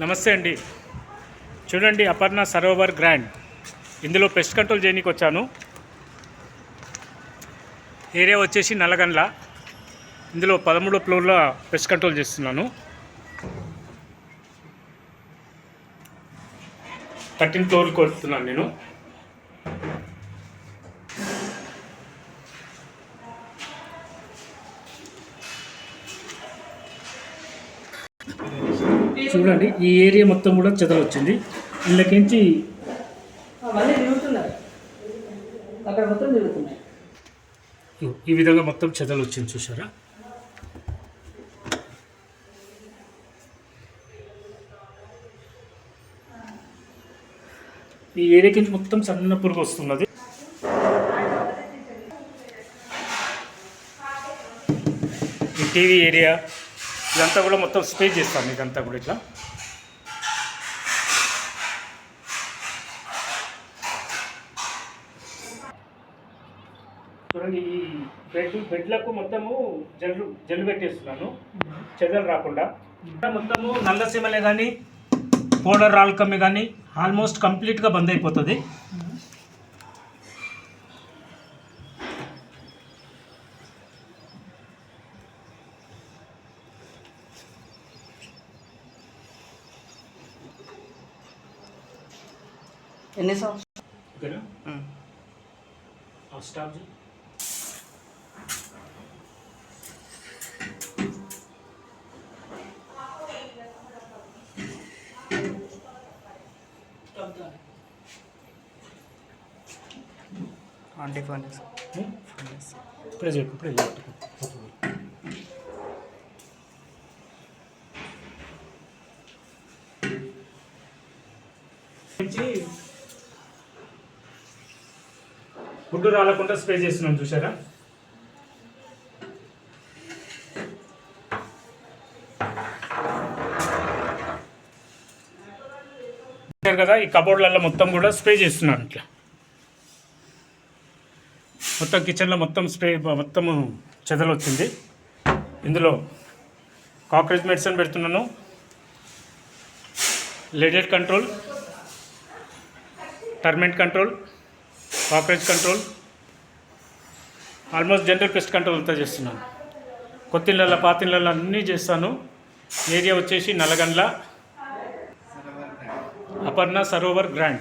నమస్తే అండి. చూడండి అపర్ణ సరోవర్ గ్రాండ్. ఇందులో పెస్ట్ కంట్రోల్ చేయనీకి వచ్చాను. ఏరియా వచ్చేసి నల్లగండ్ల. ఇందులో పదమూడో ఫ్లోర్లో పెస్ట్ కంట్రోల్ చేస్తున్నాను. థర్టీన్ ఫ్లోర్కి వస్తున్నాను నేను. చూడండి ఈ ఏరియా మొత్తం కూడా చెదలు వచ్చింది ఇళ్ళకించి ఈ విధంగా మొత్తం చెదలు వచ్చింది చూసారా ఈ ఏరియాకి మొత్తం సన్న పురుగు వస్తున్నది. ఈ టీవీ ఏరియా ఇదంతా కూడా మొత్తం స్ప్రే చేస్తాను ఇదంతా కూడా ఇట్లా. చూడండి ఈ బెడ్ బెడ్లకు మొత్తము జల్లు జల్లు పెట్టేస్తున్నాను. చెదలు రాకుండా. మొత్తము నల్ల సీమలే కానీ పౌడర్ రాల్కమ్మి కానీ ఆల్మోస్ట్ కంప్లీట్గా బంద్ అయిపోతుంది. ఎన్ని సంవత్సరాలు స్టాప్. ఆంటీ ఫోన్ చేసి ఉం? ఇప్పుడే చెప్పు ఇప్పుడే చెప్పు. గుడ్డు రాలకుండా స్ప్రే చేస్తున్నాం చూసారా కదా ఈ కబోర్డ్లలో మొత్తం కూడా స్ప్రే చేస్తున్నాను ఇట్లా. మొత్తం కిచెన్లో మొత్తం స్ప్రే మొత్తం చెదలు వచ్చింది. ఇందులో కాక్రోచ్ మెడిసిన్ పెడుతున్నాను. లెడెడ్ control termite control cockroach control almost general pest control అంతా చేస్తున్నాను. కొత్తిళ్ళ పాతిళ్ళ అన్నీ చేస్తాను. ఏరియా వచ్చేసి నల్లగండ్ల అపర్ణ సరోవర్ గ్రాండ్.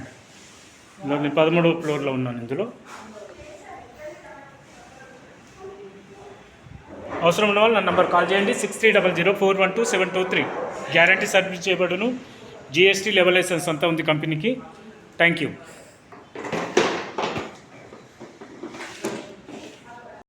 ఇందులో నేను పదమూడవ ఫ్లోర్లో ఉన్నాను ఇందులో. అవసరం ఉన్న వాళ్ళు నా నంబర్ కాల్ చేయండి. Six three double zero four one two seven two three. Guarantee service చేయబడును. జిఎస్టీ లెవెల్ లైసెన్స్ అంతా ఉంది కంపెనీకి. Thank you.